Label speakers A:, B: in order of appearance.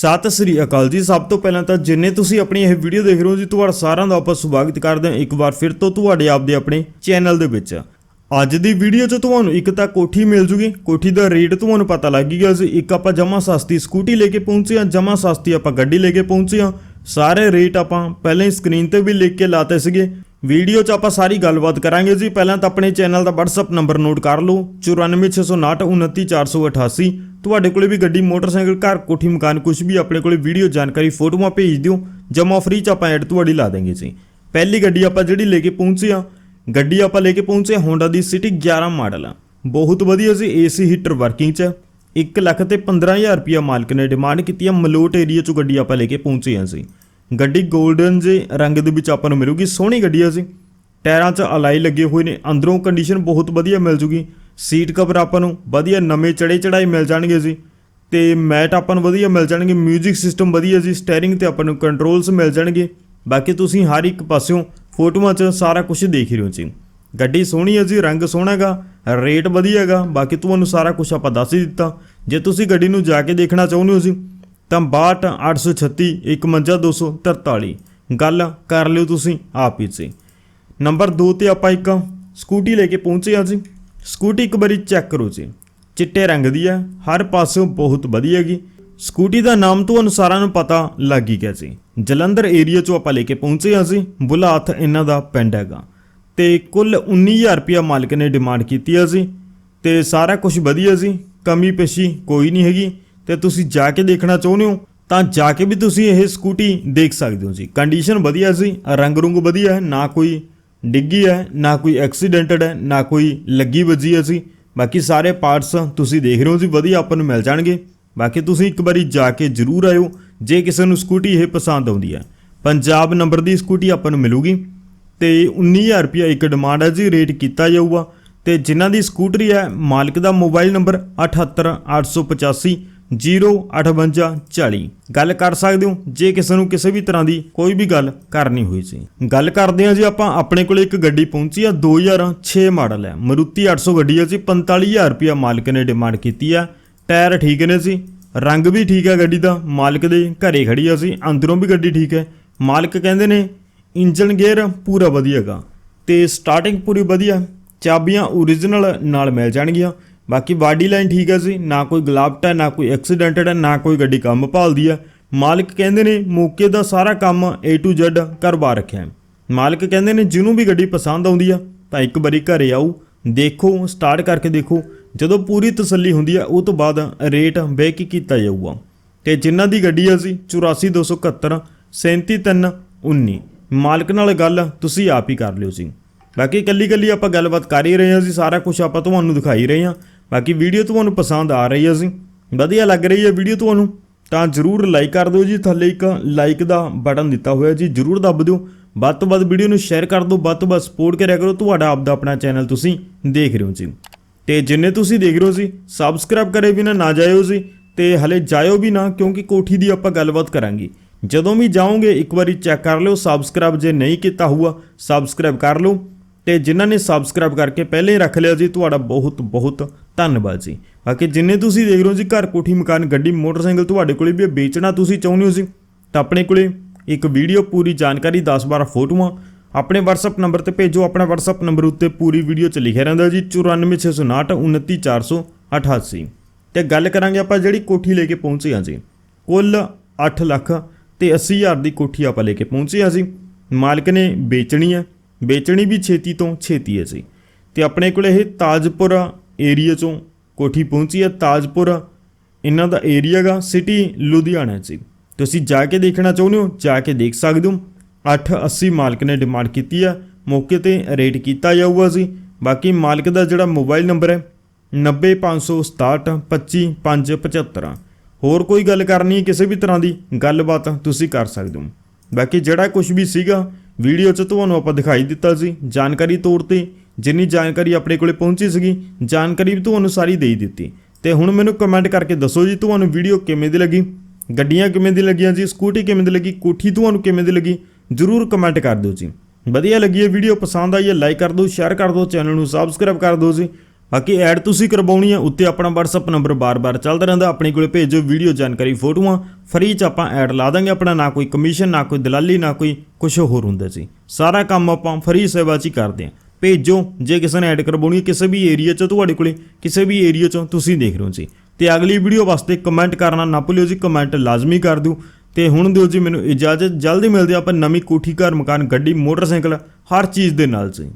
A: ਸਤਿ ਸ੍ਰੀ ਅਕਾਲ ਜੀ। ਸਭ ਤੋਂ ਪਹਿਲਾਂ ਤਾਂ ਜਿੰਨੇ ਤੁਸੀਂ ਆਪਣੀ ਇਹ ਵੀਡੀਓ ਦੇਖ ਰਹੇ ਹੋ ਜੀ, ਤੁਹਾਡਾ ਸਾਰਿਆਂ ਦਾ ਆਪਾਂ ਸਵਾਗਤ ਕਰਦੇ ਹਾਂ ਇੱਕ ਵਾਰ ਫਿਰ ਤੋਂ ਤੁਹਾਡੇ ਆਪ ਦੇ ਆਪਣੇ ਚੈਨਲ ਦੇ ਵਿੱਚ। ਅੱਜ ਦੀ ਵੀਡੀਓ 'ਚ ਤੁਹਾਨੂੰ ਇੱਕ ਤਾਂ ਕੋਠੀ ਮਿਲ ਜੂਗੀ। ਕੋਠੀ ਦਾ ਰੇਟ ਤੁਹਾਨੂੰ ਪਤਾ ਲੱਗ ਗਿਆ ਸੀ। ਇੱਕ ਆਪਾਂ ਜਮਾ ਸਸਤੀ ਸਕੂਟੀ ਲੈ ਕੇ ਪਹੁੰਚੇ ਹਾਂ ਜਮਾ ਸਸਤੀ ਆਪਾਂ ਗੱਡੀ ਲੈ ਕੇ ਪਹੁੰਚੇ ਹਾਂ। ਸਾਰੇ ਰੇਟ ਆਪਾਂ ਪਹਿਲਾਂ ਹੀ ਸਕਰੀਨ ਤੇ ਵੀ ਲਿਖ ਕੇ ਲਾਤੇ ਸੀਗੇ। ਵੀਡੀਓ 'ਚ ਆਪਾਂ ਸਾਰੀ ਗੱਲਬਾਤ ਕਰਾਂਗੇ ਜੀ। ਪਹਿਲਾਂ ਤਾਂ ਆਪਣੇ ਚੈਨਲ ਦਾ WhatsApp ਨੰਬਰ ਨੋਟ ਕਰ ਲਓ 9469299488 ਤੁਹਾਡੇ ਕੋਲੇ ਵੀ ਗੱਡੀ, ਮੋਟਰਸਾਈਕਲ, ਘਰ, ਕੋਠੀ, ਮਕਾਨ ਕੁਝ ਵੀ ਆਪਣੇ ਕੋਲੇ ਵੀਡੀਓ ਜਾਣਕਾਰੀ, ਫੋਟੋਆਂ ਭੇਜ ਦਿਓ। ਜਮਾ ਫ੍ਰੀ 'ਚ ਆਪਾਂ ਐਡ ਤੁਹਾਡੀ ਲਾ ਦੇਂਗੇ ਜੀ। ਪਹਿਲੀ ਗੱਡੀ ਆਪਾਂ ਜਿਹੜੀ ਲੈ ਕੇ ਪਹੁੰਚੇ ਆ ਗੱਡੀ ਆਪਾਂ ਲੈ ਕੇ ਪਹੁੰਚੇ ਹੋਂਡਾ ਦੀ ਸਿਟੀ 11 ਮਾਡਲ ਆ। ਬਹੁਤ ਵਧੀਆ ਸੀ ਏਸੀ ਹੀਟਰ ਵਰਕਿੰਗ 'ਚ 1 ਲੱਖ ਤੇ 15000 ਰੁਪਿਆ ਮਾਲਕ ਨੇ ਡਿਮਾਂਡ ਕੀਤੀ ਆ, ਮਲੋਟ ਏਰੀਆ 'ਚੋਂ ਗੱਡੀ ਆਪਾਂ ਲੈ ਕੇ ਪਹੁੰਚੇ ਆ ਸੀ ਗੱਡੀ ਗੋਲਡਨ ਜੇ ਰੰਗ ਦੇ ਵਿੱਚ ਆਪਾਂ ਨੂੰ ਮਿਲੂਗੀ, ਸੋਹਣੀ ਗੱਡੀ ਆ ਜੀ। ਟਾਇਰਾਂ 'ਚ ਅਲਾਈ ਲੱਗੇ ਹੋਏ ਨੇ, ਅੰਦਰੋਂ ਕੰਡੀਸ਼ਨ ਬਹੁਤ ਵਧੀਆ ਮਿਲ ਜੂਗੀ। ਸੀਟ ਕਵਰ ਆਪਾਂ ਨੂੰ ਵਧੀਆ ਨਵੇਂ ਚੜੇ ਚੜਾਈ ਮਿਲ ਜਾਣਗੇ ਜੀ। ਤੇ ਮੈਟ ਆਪਾਂ ਨੂੰ ਵਧੀਆ ਮਿਲ ਜਾਣਗੇ 뮤직 ਸਿਸਟਮ ਵਧੀਆ ਜੀ ਸਟੀering ਤੇ ਆਪਾਂ ਨੂੰ ਕੰਟਰੋਲਸ ਮਿਲ ਜਾਣਗੇ। ਬਾਕੀ ਤੁਸੀਂ ਹਰ ਇੱਕ ਪਾਸਿਓਂ ਫੋਟੋਆਂ 'ਚ ਸਾਰਾ ਕੁਝ ਦੇਖ ਰਹੇ ਹੋ ਜੀ। ਗੱਡੀ ਸੋਹਣੀ ਹੈ ਜੀ, ਰੰਗ ਸੋਹਣਾ ਹੈਗਾ ਰੇਟ ਵਧੀਆ ਹੈਗਾ, ਬਾਕੀ ਤੁਹਾਨੂੰ ਸਾਰਾ ਕੁਝ ਆਪਾਂ ਦੱਸ ਹੀ ਦਿੱਤਾ। ਜੇ ਤੁਸੀਂ ਗੱਡੀ ਨੂੰ ਜਾ ਕੇ ਦੇਖਣਾ ਚਾਹੁੰਦੇ ਹੋ ਜੀ ਤਾਂ 62 836 51 243 ਗੱਲ ਕਰ ਲਿਓ ਤੁਸੀਂ ਆਪ ਹੀ ਜੀ। ਨੰਬਰ 2 ਤੇ ਆਪਾਂ ਇੱਕ ਸਕੂਟੀ ਲੈ ਕੇ ਪਹੁੰਚੇ ਹਾਂ ਜੀ। ਸਕੂਟੀ ਇੱਕ ਵਾਰੀ ਚੈੱਕ ਕਰੋ ਜੀ। ਚਿੱਟੇ ਰੰਗ ਦੀ ਹੈ, ਹਰ ਪਾਸਿਓਂ ਬਹੁਤ ਵਧੀਆ ਹੈਗੀ। ਸਕੂਟੀ ਦਾ ਨਾਮ ਤੁਹਾਨੂੰ ਸਾਰਿਆਂ ਨੂੰ ਪਤਾ ਲੱਗ ਹੀ ਗਿਆ ਜੀ। ਜਲੰਧਰ ਏਰੀਆ ਚੋਂ ਆਪਾਂ ਲੈ ਕੇ ਪਹੁੰਚੇ ਹਾਂ ਜੀ। ਬੁਲਾਥ ਇਹਨਾਂ ਦਾ ਪਿੰਡ ਹੈਗਾ। ਤੇ ਕੁੱਲ 19000 ਰੁਪਇਆ ਮਾਲਕ ਨੇ ਡਿਮਾਂਡ ਕੀਤੀ ਹੈ ਜੀ। ਤੇ ਸਾਰਾ ਕੁਝ ਵਧੀਆ ਜੀ। ਕਮੀ ਪੇਸ਼ੀ ਕੋਈ ਨਹੀਂ ਹੈਗੀ। ਤੇ ਤੁਸੀਂ ਜਾ ਕੇ ਦੇਖਣਾ ਚਾਹੁੰਦੇ ਹੋ, ਤਾਂ ਜਾ ਕੇ ਵੀ ਤੁਸੀਂ ਇਹ ਸਕੂਟੀ ਦੇਖ ਸਕਦੇ ਹੋ ਜੀ। ਕੰਡੀਸ਼ਨ ਵਧੀਆ ਸੀ, ਰੰਗ ਰੁੰਗ ਵਧੀਆ ਹੈ, ਨਾ ਕੋਈ ਡਿੱਗੀ ਹੈ, ਨਾ ਕੋਈ ਐਕਸੀਡੈਂਟਡ ਹੈ, ਨਾ ਕੋਈ ਲੱਗੀ ਵੱਜੀ ਹੈ ਸੀ। ਬਾਕੀ ਸਾਰੇ ਪਾਰਟਸ ਤੁਸੀਂ ਦੇਖ ਰਹੇ ਹੋ ਜੀ, ਵਧੀਆ ਆਪਾਂ ਨੂੰ ਮਿਲ ਜਾਣਗੇ। ਬਾਕੀ ਤੁਸੀਂ ਇੱਕ ਵਾਰੀ ਜਾ ਕੇ ਜ਼ਰੂਰ ਆਇਓ, ਜੇ ਕਿਸੇ ਨੂੰ ਸਕੂਟੀ ਇਹ ਪਸੰਦ ਆਉਂਦੀ ਹੈ। ਪੰਜਾਬ ਨੰਬਰ ਦੀ ਸਕੂਟੀ ਆਪਾਂ ਨੂੰ ਮਿਲੂਗੀ, ਤੇ 19000 ਰੁਪਇਆ ਇੱਕ ਡਿਮਾਂਡ ਹੈ ਜੀ ਰੇਟ ਕੀਤਾ ਜਾਊਗਾ। ਤੇ ਜਿਨ੍ਹਾਂ ਦੀ ਸਕੂਟਰੀ ਹੈ, ਮਾਲਕ ਦਾ ਮੋਬਾਈਲ ਨੰਬਰ 78885 05840 ਗੱਲ ਕਰ ਸਕਦੇ ਹੋ, ਜੇ ਕਿਸੇ ਨੂੰ ਕਿਸੇ ਵੀ ਤਰ੍ਹਾਂ ਦੀ ਕੋਈ ਵੀ ਗੱਲ ਕਰਨੀ ਹੋਈ ਸੀ। ਗੱਲ ਕਰਦੇ ਹਾਂ ਜੀ ਆਪਾਂ, ਆਪਣੇ ਕੋਲੇ ਇੱਕ ਗੱਡੀ ਪਹੁੰਚੀ ਆ 2006 ਮਾਡਲ ਹੈ। ਮਰੂਤੀ 800 ਗੱਡੀ ਹੈ ਜੀ 45000 ਰੁਪਇਆ ਮਾਲਕ ਨੇ ਡਿਮਾਂਡ ਕੀਤੀ ਆ। ਟਾਇਰ ਠੀਕ ਨੇ ਸੀ ਰੰਗ ਵੀ ਠੀਕ ਹੈ ਗੱਡੀ ਦਾ, ਮਾਲਕ ਦੇ ਘਰੇ ਖੜੀ ਆ ਸੀ ਅੰਦਰੋਂ ਵੀ ਗੱਡੀ ਠੀਕ ਹੈ। ਮਾਲਕ ਕਹਿੰਦੇ ਨੇ ਇੰਜਨ ਗੇਅਰ ਪੂਰਾ ਵਧੀਆਗਾ ਤੇ ਸਟਾਰਟਿੰਗ ਪੂਰੀ ਵਧੀਆ, ਚਾਬੀਆਂ ਓਰੀਜਨਲ ਨਾਲ ਮਿਲ ਜਾਣਗੀਆਂ। ਬਾਕੀ ਬਾਡੀ ਲਾਈਨ ਠੀਕ ਹੈ ਸੀ ਨਾ ਕੋਈ ਗਲਾਵਟ ਹੈ ਨਾ ਕੋਈ ਐਕਸੀਡੈਂਟਡ ਹੈ ਨਾ ਕੋਈ ਗੱਡੀ ਕੰਮ ਭਾਲਦੀ ਹੈ ਮਾਲਕ ਕਹਿੰਦੇ ਨੇ ਮੌਕੇ ਦਾ ਸਾਰਾ ਕੰਮ A to Z ਕਰਵਾ ਰੱਖਿਆ ਮਾਲਕ ਕਹਿੰਦੇ ਨੇ ਜਿਹਨੂੰ ਵੀ ਗੱਡੀ ਪਸੰਦ ਆਉਂਦੀ ਆ, ਤਾਂ ਇੱਕ ਵਾਰੀ ਘਰੇ ਆਓ, ਦੇਖੋ ਸਟਾਰਟ ਕਰਕੇ ਦੇਖੋ, ਜਦੋਂ ਪੂਰੀ ਤਸੱਲੀ ਹੁੰਦੀ ਆ, ਉਹ ਤੋਂ ਬਾਅਦ ਰੇਟ ਬਹਿ ਕੇ ਕੀਤਾ ਜਾਊਗਾ। ਤੇ ਜਿਨ੍ਹਾਂ ਦੀ ਗੱਡੀ ਆ ਸੀ 84271 37319 ਮਾਲਕ ਨਾਲ ਗੱਲ ਤੁਸੀਂ ਆਪ ਹੀ ਕਰ ਲਿਓ ਜੀ। ਬਾਕੀ ਕੱਲੀ ਕੱਲੀ ਆਪਾਂ ਗੱਲਬਾਤ ਕਰ ਹੀ ਰਹੇ ਹਾਂ ਜੀ, ਸਾਰਾ ਕੁਝ ਆਪਾਂ ਤੁਹਾਨੂੰ ਦਿਖਾਈ ਰਹੇ ਹਾਂ। ਬਾਕੀ ਵੀਡੀਓ ਤੁਹਾਨੂੰ ਪਸੰਦ ਆ ਰਹੀ ਹੈ ਜੀ। ਵਧੀਆ ਲੱਗ ਰਹੀ ਹੈ ਵੀਡੀਓ ਤੁਹਾਨੂੰ, ਤਾਂ ਜਰੂਰ ਲਾਈਕ ਕਰ ਦਿਓ ਜੀ। ਥੱਲੇ ਇੱਕ ਲਾਈਕ ਦਾ ਬਟਨ ਦਿੱਤਾ ਹੋਇਆ ਜੀ, ਜਰੂਰ ਦੱਬ ਦਿਓ। ਵੱਧ ਤੋਂ ਵੱਧ ਵੀਡੀਓ ਨੂੰ ਸ਼ੇਅਰ ਕਰ ਦਿਓ, ਵੱਧ ਤੋਂ ਵੱਧ ਸਪੋਰਟ ਕਰਿਆ ਕਰੋ। ਤੁਹਾਡਾ ਆਪਦਾ ਆਪਣਾ ਚੈਨਲ ਤੁਸੀਂ ਦੇਖ ਰਹੇ ਹੋ ਜੀ। ਤੇ ਜਿੰਨੇ ਤੁਸੀਂ ਦੇਖ ਰਹੇ ਹੋ ਜੀ ਸਬਸਕ੍ਰਾਈਬ ਕਰੇ ਬਿਨਾ ਨਾ ਜਾਇਓ ਜੀ, ਤੇ ਹਲੇ ਜਾਇਓ ਵੀ ਨਾ, ਕਿਉਂਕਿ ਕੋਠੀ ਦੀ ਆਪਾਂ ਗੱਲਬਾਤ ਕਰਾਂਗੇ। ਜਦੋਂ ਵੀ ਜਾਓਗੇ, ਇੱਕ ਵਾਰੀ ਚੈੱਕ ਕਰ ਲਿਓ ਸਬਸਕ੍ਰਾਈਬ ਜੇ ਨਹੀਂ ਕੀਤਾ ਹੋਊਗਾ ਸਬਸਕ੍ਰਾਈਬ ਕਰ ਲਓ। ਤੇ ਜਿਨ੍ਹਾਂ ਨੇ ਸਬਸਕ੍ਰਾਈਬ ਕਰਕੇ ਪਹਿਲੇ ਹੀ ਰੱਖ ਲਿਆ ਜੀ, ਤੁਹਾਡਾ ਬਹੁਤ ਬਹੁਤ ਧੰਨਵਾਦ ਜੀ। ਬਾਕੀ ਜਿੰਨੇ ਤੁਸੀਂ ਦੇਖ ਰਹੇ ਹੋ ਜੀ, ਘਰ ਕੋਠੀ ਮਕਾਨ ਗੱਡੀ ਮੋਟਰਸਾਈਕਲ ਤੁਹਾਡੇ ਕੋਲੇ ਵੀ ਇਹ ਵੇਚਣਾ ਤੁਸੀਂ ਚਾਹੁੰਦੇ ਹੋ ਜੀ, ਤਾਂ ਆਪਣੇ ਕੋਲੇ ਇੱਕ ਵੀਡੀਓ ਪੂਰੀ ਜਾਣਕਾਰੀ 10-12 ਫੋਟੋਆਂ, ਆਪਣੇ WhatsApp ਨੰਬਰ ਤੇ ਭੇਜੋ, ਆਪਣਾ WhatsApp ਨੰਬਰ ਉੱਤੇ ਪੂਰੀ ਵੀਡੀਓ ਚ ਲਿਖਿਆ ਰਹਿੰਦਾ ਜੀ 9469299488 ਤੇ ਗੱਲ ਕਰਾਂਗੇ ਆਪਾਂ ਜਿਹੜੀ ਕੋਠੀ ਲੈ ਕੇ ਪਹੁੰਚੇ ਹਾਂ ਜੀ, ਕੁੱਲ 8 ਲੱਖ ਤੇ 80 ਹਜ਼ਾਰ ਦੀ ਕੋਠੀ ਆਪਾਂ ਲੈ ਕੇ ਪਹੁੰਚੇ ਹਾਂ ਜੀ। ਮਾਲਕ ਨੇ ਵੇਚਣੀ ਹੈ, ਵੇਚਣੀ ਵੀ ਛੇਤੀ ਤੋਂ ਛੇਤੀ ਹੈ ਜੀ। ਤੇ ਆਪਣੇ ਕੋਲ ਇਹ ਤਾਜਪੁਰ ਏਰੀਆ ਚੋਂ ਕੋਠੀ ਪਹੁੰਚੀ ਹੈ ਤਾਜਪੁਰ। ਇਹਨਾਂ ਦਾ ਏਰੀਆ ਗਾ ਸਿਟੀ ਲੁਧਿਆਣਾ 'ਚ। ਤੁਸੀਂ ਜਾ ਕੇ ਦੇਖਣਾ ਚਾਹੁੰਦੇ ਹੋ, ਜਾ ਕੇ ਦੇਖ ਸਕਦੇ ਹੋ। 880 ਮਾਲਕ ਨੇ ਡਿਮਾਂਡ ਕੀਤੀ ਆ। ਮੌਕੇ ਤੇ ਰੇਟ ਕੀਤਾ ਜਾਊਗਾ ਜੀ। ਬਾਕੀ ਮਾਲਕ ਦਾ ਜਿਹੜਾ ਮੋਬਾਈਲ ਨੰਬਰ ਹੈ 90567 25575 ਹੋਰ ਕੋਈ ਗੱਲ ਕਰਨੀ ਹੈ ਕਿਸੇ ਵੀ ਤਰ੍ਹਾਂ ਦੀ, ਗੱਲਬਾਤ ਤੁਸੀਂ ਕਰ ਸਕਦੇ ਹੋ। ਬਾਕੀ ਜਿਹੜਾ ਕੁਝ ਵੀ ਸੀਗਾ ਵੀਡੀਓ 'ਚ ਤੁਹਾਨੂੰ ਆਪਾਂ ਦਿਖਾਈ ਦਿੱਤਾ ਸੀ ਜਾਣਕਾਰੀ ਤੌਰ ਤੇ ਜਿੰਨੀ ਜਾਣਕਾਰੀ ਆਪਣੇ ਕੋਲੇ ਪਹੁੰਚੀ ਸੀਗੀ, ਜਾਣਕਾਰੀ ਵੀ ਤੁਹਾਨੂੰ ਸਾਰੀ ਦੇ ਦਿੱਤੀ। ਤੇ ਹੁਣ ਮੈਨੂੰ ਕਮੈਂਟ ਕਰਕੇ ਦੱਸੋ ਜੀ, ਤੁਹਾਨੂੰ ਵੀਡੀਓ ਕਿਵੇਂ ਦੀ ਲੱਗੀ? ਗੱਡੀਆਂ ਕਿਵੇਂ ਦੀ ਲੱਗੀਆਂ ਜੀ? ਸਕੂਟੀ ਕਿਵੇਂ ਦੀ ਲੱਗੀ? ਕੋਠੀ ਤੁਹਾਨੂੰ ਕਿਵੇਂ ਦੀ ਲੱਗੀ? ਜਰੂਰ ਕਮੈਂਟ ਕਰ ਦਿਓ ਜੀ। ਵਧੀਆ ਲੱਗੀ ਹੈ ਵੀਡੀਓ ਪਸੰਦ ਆਈ ਹੈ ਲਾਈਕ ਕਰ ਦਿਓ ਸ਼ੇਅਰ ਕਰ ਦਿਓ ਚੈਨਲ ਨੂੰ ਸਬਸਕ੍ਰਾਈਬ ਕਰ ਦਿਓ ਜੀ। ਬਾਕੀ ਐਡ ਤੁਸੀਂ ਕਰਵਾਉਣੀ ਹੈ, ਉੱਤੇ ਆਪਣਾ WhatsApp ਨੰਬਰ ਬਾਰ-ਬਾਰ ਚੱਲਦਾ ਰਹਿੰਦਾ, ਆਪਣੇ ਕੋਲੇ ਭੇਜੋ ਵੀਡੀਓ ਜਾਣਕਾਰੀ ਫੋਟੋਆਂ। ਫ੍ਰੀ ਚ ਆਪਾਂ ਐਡ ਲਾ ਦਾਂਗੇ ਆਪਣਾ, ਨਾ ਕੋਈ ਕਮਿਸ਼ਨ ਨਾ ਕੋਈ ਦਲਾਲੀ, ਨਾ ਕੋਈ ਕੁਝ ਹੋਰ ਹੁੰਦਾ ਜੀ। ਸਾਰਾ ਕੰਮ ਆਪਾਂ ਫ੍ਰੀ ਸੇਵਾ ਚ ਹੀ ਕਰਦੇ ਹਾਂ। ਭੇਜੋ। ਜੇ ਕਿਸੇ ਨੇ ਐਡ ਕਰਵਾਉਣੀ ਹੈ, ਕਿਸੇ ਵੀ ਏਰੀਆ 'ਚ ਤੁਹਾਡੇ ਕੋਲੇ, ਕਿਸੇ ਵੀ ਏਰੀਆ 'ਚੋਂ ਤੁਸੀਂ ਦੇਖ ਰਹੇ ਹੋ ਜੀ। ਤੇ ਅਗਲੀ ਵੀਡੀਓ ਵਾਸਤੇ ਕਮੈਂਟ ਕਰਨਾ ਨਾ ਭੁੱਲਿਓ ਜੀ ਕਮੈਂਟ ਲਾਜ਼ਮੀ ਕਰ ਦਿਓ। ਤੇ ਹੁਣ ਦਿਓ ਜੀ ਮੈਨੂੰ ਇਜਾਜ਼ਤ। ਜਲਦੀ ਮਿਲਦੇ ਆਪਾਂ ਨਵੀਂ ਕੋਠੀ ਘਰ ਮਕਾਨ ਗੱਡੀ, ਮੋਟਰਸਾਈਕਲ, ਹਰ ਚੀਜ਼ ਦੇ ਨਾਲ ਜੀ।